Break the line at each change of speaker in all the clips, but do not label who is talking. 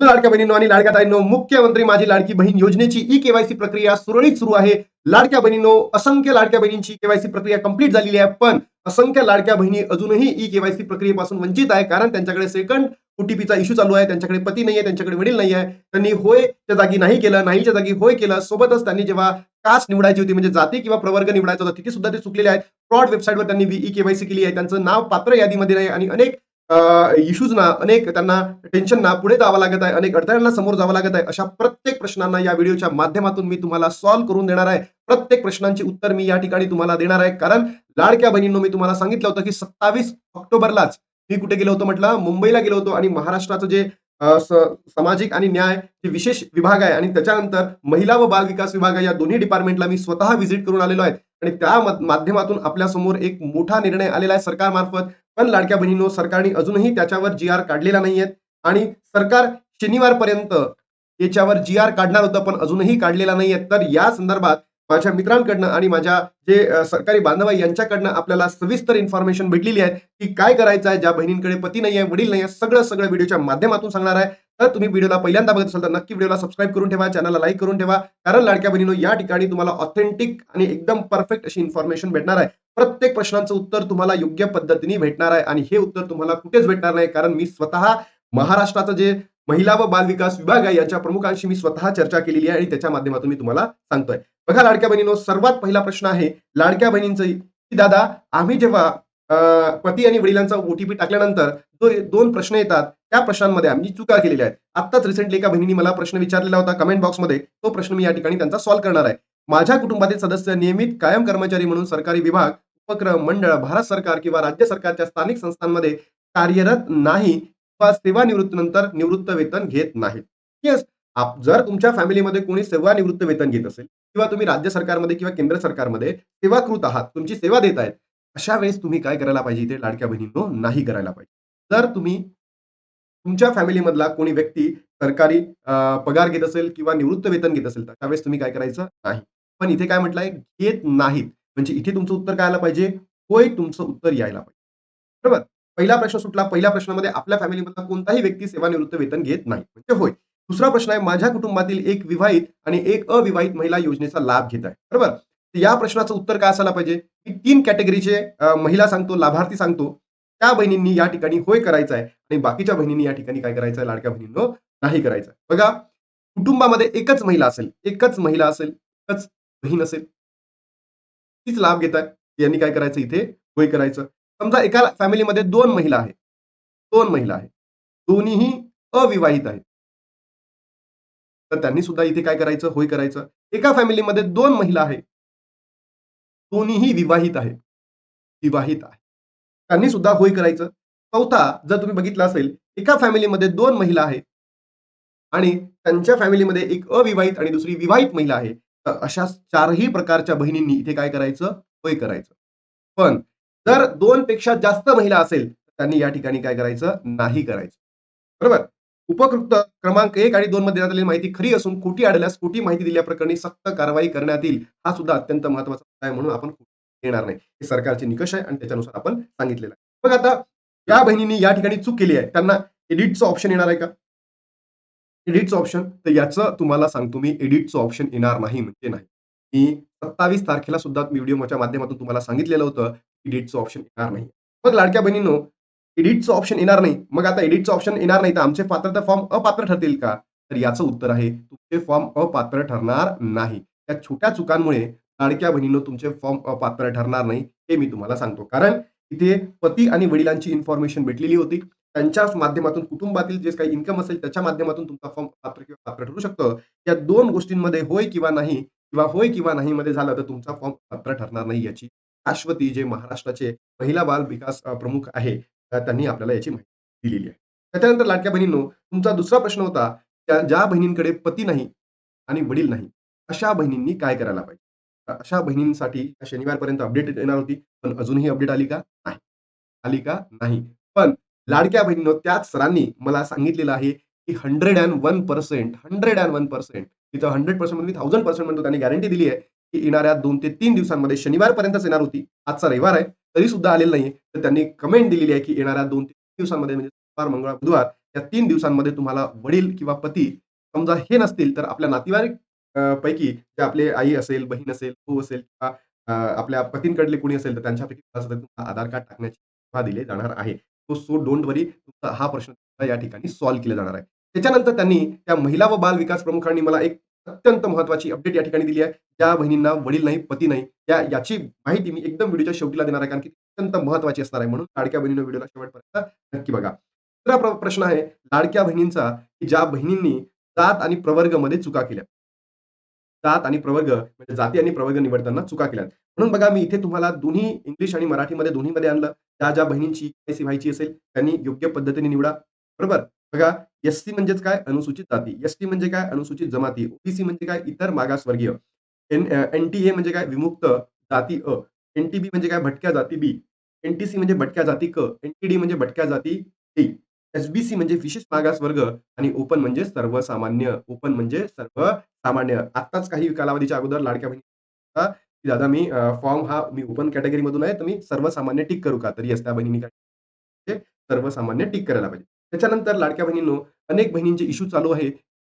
लाडक्या बहिणींनो आणि लाडक्या ताईंनो मुख्यमंत्री माझी लाडकी बहीण योजनेची ई केवायसी प्रक्रिया सुरळीत सुरू आहे. लाडक्या बहिणींनो असंख्य लाडक्या बहिणींची केवायसी प्रक्रिया कंप्लीट झालेली आहे पण असंख्य लाडक्या बहिणी अजूनही ई केवायसी प्रक्रियेपासून वंचित आहे कारण त्यांच्याकडे सेकंड ओटीपीचा इश्यू चालू आहे त्यांच्याकडे पती नाही आहे त्यांच्याकडे वडील नाही आहे त्यांनी होयच्या जागी नाही केलं नाहीच्या जागी होय केलं सोबतच त्यांनी जेव्हा कास्ट निवडायची होती म्हणजे जाती किंवा प्रवर्ग निवडायचा होता तिथे सुद्धा ते चुकलेले आहेत. फ्रॉड वेबसाईटवर त्यांनी ई केवायसी केली आहे त्यांचं नाव पात्र यादीमध्ये नाही आणि अनेक इश्यूजना अनेक त्यांना टेन्शनना पुढे जावं लागत आहे अनेक अडथळ्यांना समोर जावं लागत आहे अशा प्रत्येक प्रश्नांना या व्हिडिओच्या माध्यमातून मी तुम्हाला सॉल्व्ह करून देणार आहे. प्रत्येक प्रश्नांची उत्तर मी या ठिकाणी तुम्हाला देणार आहे. कारण लाडक्या बहिणींनो मी तुम्हाला सांगितलं होतं की सत्तावीस ऑक्टोबरलाच मी कुठे गेलो होतो म्हटलं? मुंबईला गेलो होतो आणि महाराष्ट्राचं जे सामाजिक आणि न्याय हे विशेष विभाग आहे. आणि त्याच्यानंतर महिला व बाल विकास विभाग या दोन्ही डिपार्टमेंटला मी स्वतः व्हिजिट करून आलेलो आहे. आणि त्या माध्यमातून आपल्यासमोर एक मोठा निर्णय आलेला आहे सरकारमार्फत पण लाडक्या बहिणींनो सरकारने अजूनही त्याच्यावर जी आर काढलेला नाहीये आणि सरकार शनिवारपर्यंत याच्यावर जी आर काढणार होतं पण अजूनही काढलेला नाहीये तर या संदर्भात माझ्या मित्रांकडनं आणि माझ्या जे सरकारी बांधव आहे यांच्याकडनं आपल्याला सविस्तर इन्फॉर्मेशन भेटलेली आहे की काय करायचं आहे ज्या बहिणींकडे पती नाही आहे वडील नाही आहे सगळं सगळं व्हिडिओच्या माध्यमातून सांगणार आहे. तर तुम्ही व्हिडिओला पहिल्यांदा बघत असाल तर नक्की व्हिडिओला सबस्क्राईब करून ठेवा चॅनलला लाईक करून ठेवा कारण लाडक्या बहिणीनो या ठिकाणी तुम्हाला ऑथेंटिक आणि एकदम परफेक्ट अशी इन्फॉर्मेशन भेटणार आहे. प्रत्येक प्रश्नांचं उत्तर तुम्हाला योग्य पद्धतीने भेटणार आहे आणि हे उत्तर तुम्हाला कुठेच भेटणार नाही कारण मी स्वतः महाराष्ट्राचं जे महिला व बाल विकास विभाग आहे याच्या प्रमुखांशी मी स्वतः चर्चा केलेली आहे आणि त्याच्या माध्यमातून मी तुम्हाला सांगतोय. बघा लाडक्या बहिणीनो सर्वात पहिला प्रश्न आहे लाडक्या बहिणींचं की दादा आम्ही जेव्हा पती आणि वडिलांचा ओटीपी टाकल्यानंतर जो दोन प्रश्न येतात त्या प्रश्नांमध्ये आम्ही चुका केलेल्या आहेत. आत्ताच रिसेंटली एका बहिणीने मला प्रश्न विचारलेला होता कमेंट बॉक्समध्ये तो प्रश्न मी या ठिकाणी त्यांचा सॉल्व्ह करणार आहे. माझ्या कुटुंबातील सदस्य नियमित कायम कर्मचारी म्हणून सरकारी विभाग उपक्रम मंडळ भारत सरकार किंवा राज्य सरकारच्या स्थानिक संस्थांमध्ये कार्यरत नाही किंवा सेवानिवृत्तीनंतर निवृत्त वेतन घेत नाहीत. येस जर तुमच्या फॅमिलीमध्ये कोणी सेवानिवृत्त वेतन घेत असेल किंवा तुम्ही राज्य सरकारमध्ये किंवा केंद्र सरकारमध्ये सेवाकृत आहात तुमची सेवा देत आहेत अशा वेळेस तुम्ही काय करायला पाहिजे इथे? लाडक्या बहिणींनो नाही करायला पाहिजे. जर तुम्ही तुमच्या फॅमिलीमधला कोणी व्यक्ती सरकारी पगार घेत असेल किंवा निवृत्त वेतन घेत असेल तर त्यावेळेस तुम्ही काय करायचं? नाही. पण इथे काय म्हटलंय? घेत नाहीत. म्हणजे इथे तुमचं उत्तर काय आलं पाहिजे? होय तुमचं उत्तर यायला पाहिजे. बरोबर? पहिला प्रश्न सुटला. पहिल्या प्रश्नामध्ये आपल्या फॅमिलीमधला कोणताही व्यक्ती सेवानिवृत्त वेतन घेत नाही. म्हणजे होय. दुसरा प्रश्न आहे माझ्या कुटुंबातील एक विवाहित आणि एक अविवाहित महिला योजनेचा लाभ घेत आहे. बरोबर? या प्रश्नाचं उत्तर काय असायला पाहिजे? मी तीन कॅटेगरीचे महिला सांगतो लाभार्थी सांगतो. त्या बहिणींनी या ठिकाणी होय करायचं आहे आणि बाकीच्या बहिणींनी या ठिकाणी काय करायचं आहे लाडक्या बहिणींनो नाही करायचं बघा कुटुंबामध्ये एकच महिला असेल एकच महिला असेल एकच बहीण असेल तीच लाभ घेत आहे. यांनी काय करायचं? इथे होय करायचं. समजा एका फॅमिलीमध्ये दोन महिला आहेत. दोन महिला आहेत. दोन्हीही अविवाहित आहेत. तर त्यांनी सुद्धा इथे काय करायचं? होय करायचं. एका फॅमिलीमध्ये दोन महिला आहेत. दोन्हीही विवाहित आहेत. विवाहित आहे त्यांनी सुद्धा होय करायचं. चौथा जर तुम्ही बघितलं असेल एका फॅमिलीमध्ये दोन महिला आहेत. आणि त्यांच्या फॅमिलीमध्ये एक अविवाहित आणि दुसरी विवाहित महिला आहे. तर अशा चारही प्रकारच्या बहिणींनी इथे काय करायचं? होय करायचं. पण जर दोन पेक्षा जास्त महिला असेल तर त्यांनी या ठिकाणी काय करायचं? नाही करायचं. बरोबर? उपकृत क्रमांक एक आणि दोन मध्ये देण्यात आलेली माहिती खरी असून खोटी आढळल्यास खोटी माहिती दिल्याप्रकरणी सक्त कारवाई करण्यात येईल. हा सुद्धा अत्यंत महत्त्वाचा आहे म्हणून आपण येणार नाही. हे सरकारचे निकष आहे आणि त्याच्यानुसार आपण सांगितलेलं आहे. मग आता या बहिणींनी या ठिकाणी चूक केली आहे. त्यांना एडिटचं ऑप्शन येणार आहे का? एडिटचं ऑप्शन तर याचं तुम्हाला सांगतो मी एडिटचं ऑप्शन येणार नाही म्हणजे नाही. मी सत्तावीस तारखेला सुद्धा व्हिडिओच्या माध्यमातून तुम्हाला सांगितलेलं होतं एडिटचं ऑप्शन येणार नाही. मग लाडक्या बहिणींनो एडिटचं ऑप्शन येणार नाही. मग आता एडिटचं ऑप्शन येणार नाही तर आमचे पात्रता फॉर्म अपात्र ठरतील का? तर याचं उत्तर आहे तुमचे फॉर्म अपात्र ठरणार नाही. त्या छोट्या चुकांमुळे लाडक्या बहिणीनं तुमचे फॉर्म अपात्र ठरणार नाही हे मी तुम्हाला सांगतो. कारण इथे पती आणि वडिलांची इन्फॉर्मेशन भेटलेली होती. त्यांच्या माध्यमातून कुटुंबातील जे काही इन्कम असेल त्याच्या माध्यमातून तुमचा फॉर्म पात्र किंवा पात्र ठरू शकतं. या दोन गोष्टींमध्ये होय किंवा नाही किंवा होय किंवा नाही मध्ये झालं तर तुमचा फॉर्म पात्र ठरणार नाही याची शाश्वती जे महाराष्ट्राचे महिला बाल विकास प्रमुख आहे. त्यांनी आपल्याला याची माहिती दिलेली आहे. त्याच्यानंतर लाडक्या बहिणींनो तुमचा दुसरा प्रश्न होता त्या ज्या बहिणींकडे पती नाही आणि वडील नाही अशा बहिणींनी काय करायला पाहिजे? अशा बहिणींसाठी शनिवारपर्यंत अपडेट येणार होती पण अजूनही अपडेट आली का? नाही. आली का? नाही. पण लाडक्या बहिणींनो त्याच सरांनी मला सांगितलेलं आहे की hundred and one percent hundred and one percent तिथं हंड्रेड पर्सेंट म्हणजे थाउजंड पर्सेंट म्हणतो त्यांनी गॅरंटी दिली आहे की येणाऱ्या दोन ते तीन दिवसांमध्ये शनिवारपर्यंतच येणार होती. आजचा रविवार आहे. तरी सुद्धा आलेलं नाही तर त्यांनी कमेंट दिलेली आहे की येणाऱ्या दोन तीन दिवसांमध्ये म्हणजे सोमवार मंगळवार बुधवार या तीन दिवसांमध्ये तुम्हाला वडील किंवा पती समजा हे नसतील तर आपल्या नातेवाईक पैकी जे आपले आई असेल, बहीण असेल, भाऊ असेल किंवा आपल्या पतींकडले कोणी असेल तर त्यांच्यापैकी तुम्हाला आधार कार्ड टाकण्याची मुभा दिले जाणार आहे. तो सो डोंट वरी तुमचा हा प्रश्न या ठिकाणी सॉल्व्ह केला जाणार आहे. त्याच्यानंतर त्यांनी त्या महिला व बाल विकास प्रमुखांनी मला एक अत्यंत महत्वाची अपडेट या ठिकाणी दिली आहे. ज्या बहिणींना वडील नाही, पती नाही, या याची माहिती मी एकदम व्हिडिओच्या शेवटीला देणार आहे कारण की अत्यंत महत्वाची असणार आहे. म्हणून लाडक्या बहिणीनं व्हिडिओला शेवटपर्यंत नक्की बघा. दुसरा प्रश्न आहे लाडक्या बहिणींचा, की ज्या बहिणींनी जात आणि प्रवर्गमध्ये चुका केल्या. जात आणि प्रवर्ग म्हणजे जाती आणि प्रवर्ग निवडताना चुका केल्या म्हणून बघा मी इथे तुम्हाला दोन्ही इंग्लिश आणि मराठीमध्ये दोन्हीमध्ये आणलं. ज्या ज्या बहिणींची व्हायची असेल त्यांनी योग्य पद्धतीने निवडा. बरोबर? बघा एस-सी म्हणजेच काय? अनुसूचित जाती. एस-टी म्हणजे काय? अनुसूचित जमाती. ओबीसी म्हणजे काय? इतर मागासवर्गीय. एन एन-टी-ए म्हणजे काय? विमुक्त जाती अ. एन-टी-बी म्हणजे काय? भटक्या जाती बी. एन-टी-सी म्हणजे भटक्या जाती क. एन-टी-डी म्हणजे भटक्या जाती डी. एसबीसी म्हणजे विशेष मागासवर्ग आणि ओपन म्हणजे सर्वसामान्य. ओपन म्हणजे सर्वसामान्य. आत्ताच काही कालावधीच्या अगोदर लाडक्या बहिणी की दादा मी फॉर्म हा मी ओपन कॅटेगरीमधून आहे, तर मी सर्वसामान्य टिक करू का? तरी येस त्या बहिणींनी काय सर्वसामान्य टिक करायला पाहिजे. त्याच्यानंतर लाडक्या बहिणींनो, अनेक बहिणींचे इश्यू चालू आहे.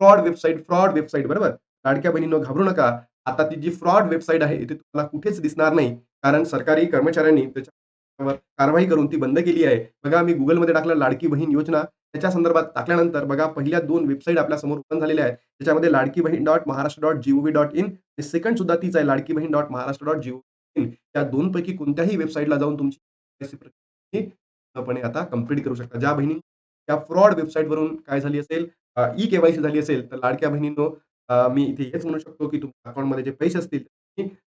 फ्रॉड वेबसाईट, फ्रॉड वेबसाईट बरोबर? लाडक्या बहिणींनो घाबरू नका. आता ती जी फ्रॉड वेबसाईट आहे, ती तुम्हाला कुठेच दिसणार नाही. कारण सरकारी कर्मचाऱ्यांनी त्याच्यावर कारवाई करून ती बंद केली आहे. बघा मी गुगलमध्ये टाकलं लाडकी बहीण योजना. त्याच्या संदर्भात टाकल्यानंतर बघा पहिल्या दोन वेबसाईट आपल्यासमोर ओपन झालेल्या आहेत. त्याच्यामध्ये Ladki Bahin dot Maharashtra dot G O V dot in आणि सेकंड सुद्धा तीच आहे Ladki Bahin dot Maharashtra dot G in. या 2 पैकी कोणत्याही वेबसाईटला जाऊन तुमची पूर्णपणे आता कंप्लीट करू शकता. ज्या बहिणी त्या फ्रॉड वेबसाईटवरून काय झाली असेल ई केवायसी झाली असेल, तर लाडक्या बहिणींनो मी इथे हेच म्हणू शकतो की तुमच्या अकाउंटमध्ये जे पैसे असतील,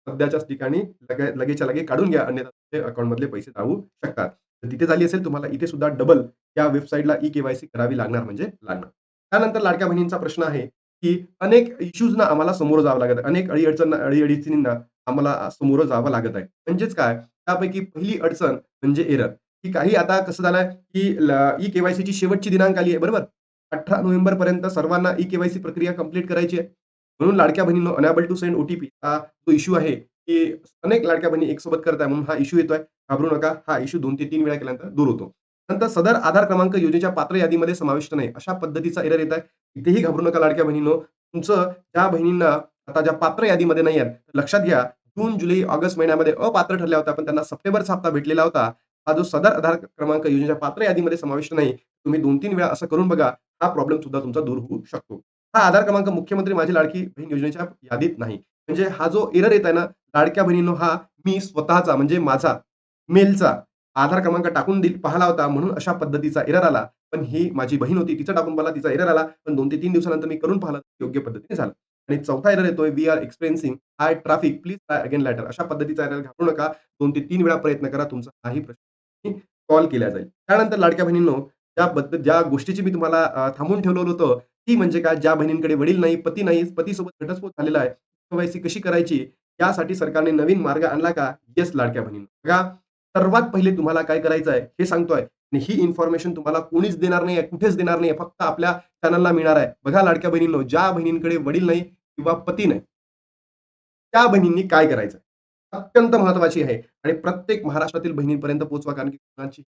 सध्याच्याच ठिकाणी लगे लगेचच्या लगे काढून घ्या. अन्यथा तुमचे अकाउंटमधले पैसे जाऊ शकतात. तर तिथे झाली असेल तुम्हाला इथे सुद्धा डबल या वेबसाईटला ई केवायसी करावी लागणार म्हणजे लागणार. त्यानंतर लाडक्या बहिणींचा प्रश्न आहे, की अनेक इश्यूजना आम्हाला समोर जावं लागत अनेक अळी अडचण अडी-अडचणींना आम्हाला समोर जावं लागत आहे. म्हणजेच काय? त्यापैकी पहिली अडचण म्हणजे एरर. की काही आता कसं झालंय, की ई केवायसी ची शेवटची दिनांक आली आहे बरोबर? अठ्ठा नोव्हेंबर पर्यंत सर्वांना ई केवायसी प्रक्रिया कंप्लीट करायची आहे. म्हणून लाडक्या बहिणींनो अनॅबल टू सेंड ओटीपी हा जो इश्यू आहे, की अनेक लाडक्या बहिणी एकसोबत करत आहे म्हणून हा इश्यू येतोय. घाबरू नका. हा इश्यू दोन ते तीन वेळा केल्यानंतर दूर होतो. नंतर सदर आधार क्रमांक योजनेच्या पात्र यादीमध्ये समाविष्ट नाही. अशा पद्धतीचा एरर येत आहे. इथेही घाबरू नका लाडक्या बहिणींनो. तुमचं ज्या बहिणींना आता ज्या पात्र यादीमध्ये नाही आहेत, लक्षात घ्या जून, जुलै, ऑगस्ट महिन्यामध्ये अपात्र ठरल्या होत्या, पण त्यांना सप्टेंबरचा हप्ता भेटलेला होता. हा जो सदर आधार क्रमांक योजनेच्या पात्र यादीमध्ये समाविष्ट नाही. तुम्ही 2-3 वेळा असं करून बघा. हा प्रॉब्लेम सुद्धा तुमचा दूर होऊ शकतो. हा आधार क्रमांक मुख्यमंत्री माझी लाडकी बहीण योजनेच्या यादीत नाही. म्हणजे हा जो एरर येत आहे ना, लाडक्या बहिणीनो हा मी स्वतःचा म्हणजे माझा मेलचा आधार क्रमांक टाकून देईल पाहिला होता म्हणून अशा पद्धतीचा एरर आला. पण ही माझी बहीण होती तिचा टाकून पाहिला तिचा एरर आला. पण दोन ते तीन दिवसानंतर मी करून पाहिलं योग्य पद्धतीने झालं. आणि चौथा एरर येतोय we are experiencing high traffic please try again later अशा पद्धतीचा एरर घाबरू नका. दोन ते तीन वेळा प्रयत्न करा. तुमचा हाही प्रश्न कॉल केला जाईल. त्यानंतर लाडक्या बहिणींनो, ज्या बद्दल ज्या गोष्टीची मी तुम्हाला थांबून ठेवलं ठेवलेलं होतं, ती म्हणजे काय? ज्या बहिणींकडे वडील नाही, पती नाही, पतीसोबत घटस्फोट झालेला आहे. केवायसी कशी करायची? यासाठी सरकारने नवीन मार्ग आणला का? येस लाडक्या बहिणींनो. बघा सर्वात पहिले तुम्हाला काय करायचं आहे हे सांगतोय आणि ही इन्फॉर्मेशन तुम्हाला कोणीच देणार नाही कुठेच देणार नाही फक्त आपल्या चॅनलला मिळणार आहे. बघा लाडक्या बहिणींनो, ज्या बहिणींकडे वडील नाही किंवा पती नाही, त्या बहिणींनी काय करायचं? अत्यंत महत्त्वाची आहे आणि प्रत्येक महाराष्ट्रातील बहिणींपर्यंत पोहोचवा कारण की कोणाची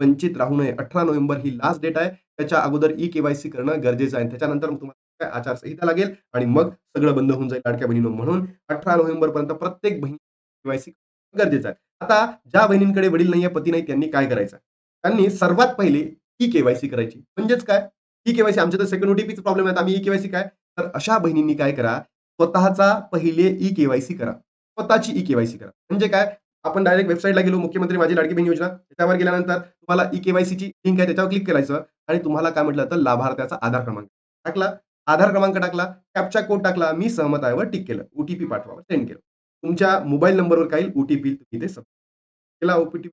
वंचित राहू नये. 18 नोव्हेंबर ही लास्ट डेट आहे. त्याच्या अगोदर ई केवायसी करणं गरजेचं आहे. त्याच्यानंतर मग तुम्हाला काय आचारसंहिता लागेल आणि मग सगळं बंद होऊन जाईल लाडक्या बहिणींनो. म्हणून 18 नोव्हेंबरपर्यंत प्रत्येक बहिणी केवायसी गरजेचं आहे. आता ज्या बहिणींकडे वडील नाहीये, पती नाही त्यांनी काय करायचं? त्यांनी सर्वात पहिले ई केवायसी करायची. म्हणजेच काय? ई केवायसी आमच्या तर सेकंड पीच प्रॉब्लेम आहे. आम्ही ई केवायसी काय? तर अशा बहिणींनी काय करा? स्वतःचा पहिले ई केवायसी करा. स्वतःची ई केवायसी करा. म्हणजे काय? आपण डायरेक्ट वेबसाईटला गेलो मुख्यमंत्री माझी लाडकी बहीण योजना. त्याच्यावर गेल्यानंतर तुम्हाला ई केवायसीची लिंक आहे त्याच्यावर क्लिक करायचं आणि तुम्हाला काय म्हटलं तर लाभार्थ्याचा आधार क्रमांक टाकला. आधार क्रमांक टाकला, कॅप्चा कोड टाकला, मी सहमत आहे टिक केलं. ओटीपी पाठवावर पाठवा, सेंड केलं. तुमच्या मोबाईल नंबरवर काही ओटीपी तुम्ही ते सबमिट केला ओटीपी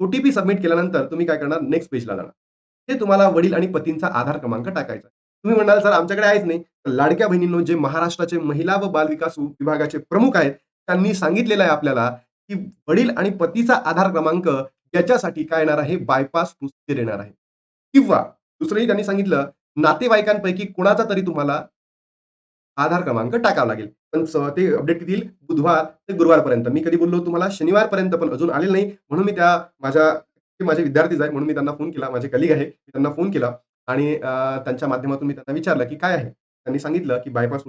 ओटीपी सबमिट केल्यानंतर तुम्ही काय करणार? नेक्स्ट पेजला जाणार. ते तुम्हाला वडील आणि पतींचा आधार क्रमांक टाकायचा. तुम्ही म्हणाल सर आमच्याकडे आहेच नाही. तर लाडक्या बहिणींनो, जे महाराष्ट्राचे महिला व बालविकास विभागाचे प्रमुख आहेत, त्यांनी सांगितलेलं आहे आपल्याला, की वडील आणि पतीचा आधार क्रमांक याच्यासाठी काय येणार आहे? बायपास प्रोसिजर येणार आहे. किंवा दुसरंही त्यांनी सांगितलं, नातेवाईकांपैकी कोणाचा तरी तुम्हाला आधार क्रमांक टाकावा लागेल. पण ते अपडेट किती बुधवार ते गुरुवारपर्यंत. मी कधी बोललो तुम्हाला शनिवारपर्यंत पण अजून आलेलं नाही. म्हणून मी त्या माझ्या ते माझे विद्यार्थीच आहे म्हणून मी त्यांना फोन केला माझे कलिग आहे मी त्यांना फोन केला आणि त्यांच्या माध्यमातून मी त्यांना विचारलं की काय आहे त्यांनी सांगितलं की बायपास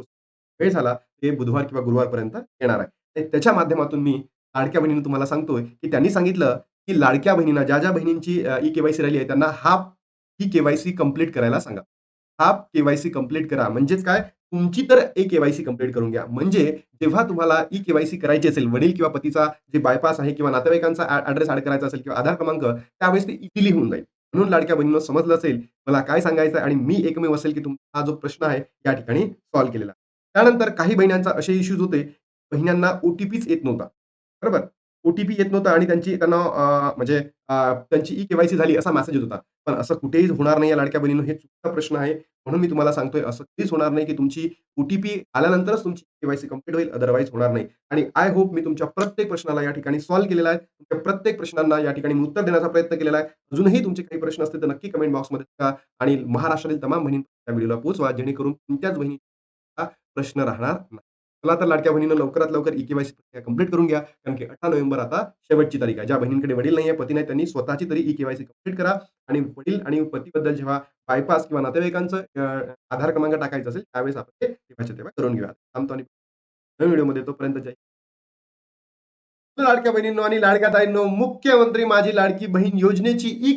वेळ झाला ते बुधवार किंवा गुरुवारपर्यंत येणार आहे त्याच्या माध्यमातून मी लाडक्या बहिणीनं तुम्हाला सांगतोय की त्यांनी सांगितलं की लाडक्या बहिणींना ज्या ज्या बहिणींची ई केवायसी राहिली आहे त्यांना हाफ ही केवायसी कंप्लीट करायला सांगा. हाफ केवायसी कंप्लीट करा. म्हणजेच काय? तुमची तर ए केवायसी कंप्लीट करून घ्या. म्हणजे जेव्हा तुम्हाला ई केवायसी करायची असेल वडील किंवा पतीचा जे बायपास आहे किंवा नातेवाईकांचा ऍड्रेस ऍड करायचा असेल किंवा आधार क्रमांक त्यावेळेस ते इझिली होऊन जाईल. म्हणून लाडक्या बहिणीनं समजलं असेल मला काय सांगायचं आणि मी एकमेव असेल की तुमचा हा जो प्रश्न आहे या ठिकाणी सॉल्व्ह केलेला त्यानंतर काही बहिण्यांचा असे इश्यूज होते बहिण्यांना ओटीपीच येत नव्हता. बरोबर? ओटीपी येत नव्हता आणि त्यांची त्यांना म्हणजे त्यांची ई केवायसी झाली असा मेसेज येत होता. पण असं कुठेही होणार नाही या लाडक्या बहिणीनं हे चुकीचा प्रश्न आहे. म्हणून मी तुम्हाला सांगतोय असं कधीच होणार नाही की तुमची ओटीपी आल्यानंतरच तुमची केवायसी कंप्लीट होईल अदरवाईज होणार नाही. आणि आय होप मी तुमच्या प्रत्येक प्रश्नाला या ठिकाणी सॉल्व्ह केलेला आहे. तुमच्या प्रत्येक प्रश्नांना या ठिकाणी उत्तर देण्याचा प्रयत्न केलेला आहे. अजूनही तुमचे काही प्रश्न असतील तर नक्की कमेंट बॉक्समध्ये का आणि महाराष्ट्रातील तमाम बहिणी त्या व्हिडिओला पोहोचवा जेणेकरून तुमच्याच बहिणी प्रश्न राहणार नाही. चला तर लाडक्या बहिणीनं लवकरात लवकर ई प्रक्रिया कंप्लीट करून घ्या. कारण की अठरा नोव्हेंबर आता शेवटची तारीख आहे. ज्या बहिणींकडे वडील नाही आहे पती नाही त्यांनी स्वतःची तरी ई कंप्लीट करा. आणि वडील आणि पतीबद्दल जेव्हा बायपास किंवा नातेवाईकांचं आधार क्रमांक टाकायचा असेल त्यावेळेस आपण ते तेव्हाच्या तेव्हा करून घेऊया थांबतो आणि नवीन व्हिडिओमध्ये तोपर्यंत जय लाडक्या बहिणींनो आणि लाडक्या ताईंनो मुख्यमंत्री माझी लाडकी बहीण योजनेची ई